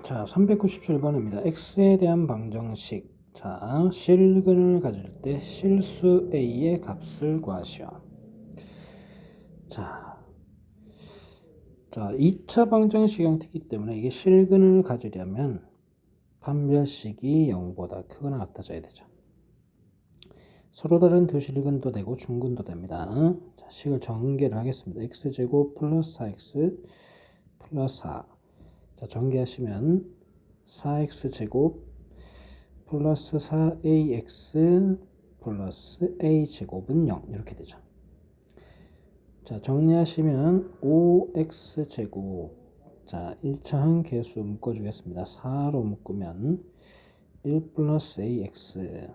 자, 397번입니다. x에 대한 방정식. 자, 실근을 가질 때 실수 a의 값을 구하시오. 자, 자, 2차 방정식 형태이기 때문에 이게 실근을 가지려면 판별식이 0보다 크거나 같아져야 되죠. 서로 다른 두 실근도 되고 중근도 됩니다. 자, 식을 전개를 하겠습니다. x제곱 플러스 4x 플러스 4. 자, 전개하시면 4x제곱 플러스 4ax 플러스 a제곱은 0 이렇게 되죠. 자, 정리하시면 5x제곱 자, 1차항 개수 묶어 주겠습니다. 4로 묶으면 1 플러스 ax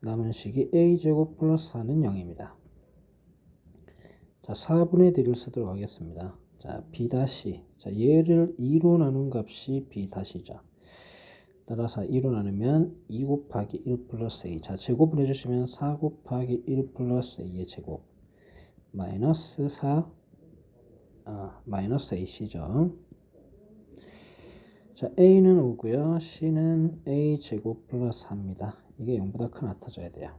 남은 식이 a제곱 플러스 4는 0입니다. 자, 4분의 D를 쓰도록 하겠습니다. 자, b 다시. 자, 얘를 2로 나눈 값이 b 다시죠. 따라서 2로 나누면 2 곱하기 1 플러스 a. 자, 제곱을 해주시면 4 곱하기 1 플러스 a의 제곱. 마이너스 4, 아, 마이너스 ac죠. 자, a는 5고요. c는 a 제곱 플러스 4입니다. 이게 0보다 큰 같아져야 돼요.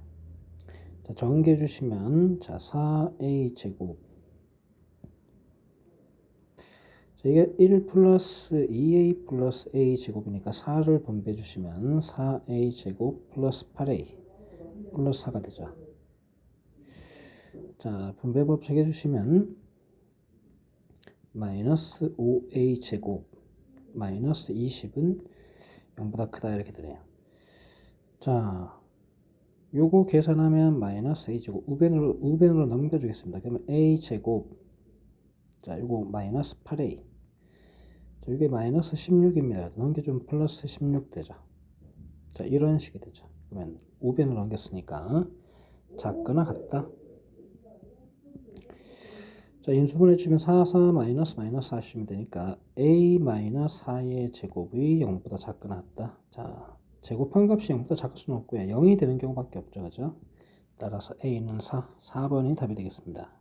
자, 정리해 주시면 자, 4a 제곱 자, 이게 1 플러스 2a 플러스 a 제곱이니까 4를 분배해 주시면 4a 제곱 플러스 8a 플러스 4가 되죠. 자, 분배 법칙 해주시면 마이너스 5a 제곱 마이너스 20은 0보다 크다 이렇게 되네요. 자, 요거 계산하면 마이너스 a 제곱 우변으로 우변으로 넘겨주겠습니다. 그러면 a 제곱 자, 요거 마이너스 8a 자, 이게 마이너스 16입니다. 넘겨주면 플러스 16 되죠. 자, 이런 식이 되죠. 그러면 우변으로 넘겼으니까 작거나 같다. 자, 인수분해 주면 4, 4 마이너스 마이너스 하시면 되니까 a 마이너스 4의 제곱이 0보다 작거나 같다. 자, 제곱한 값이 0보다 작을 수는 없고요. 0이 되는 경우밖에 없죠. 그죠? 따라서 a는 4, 4번이 답이 되겠습니다.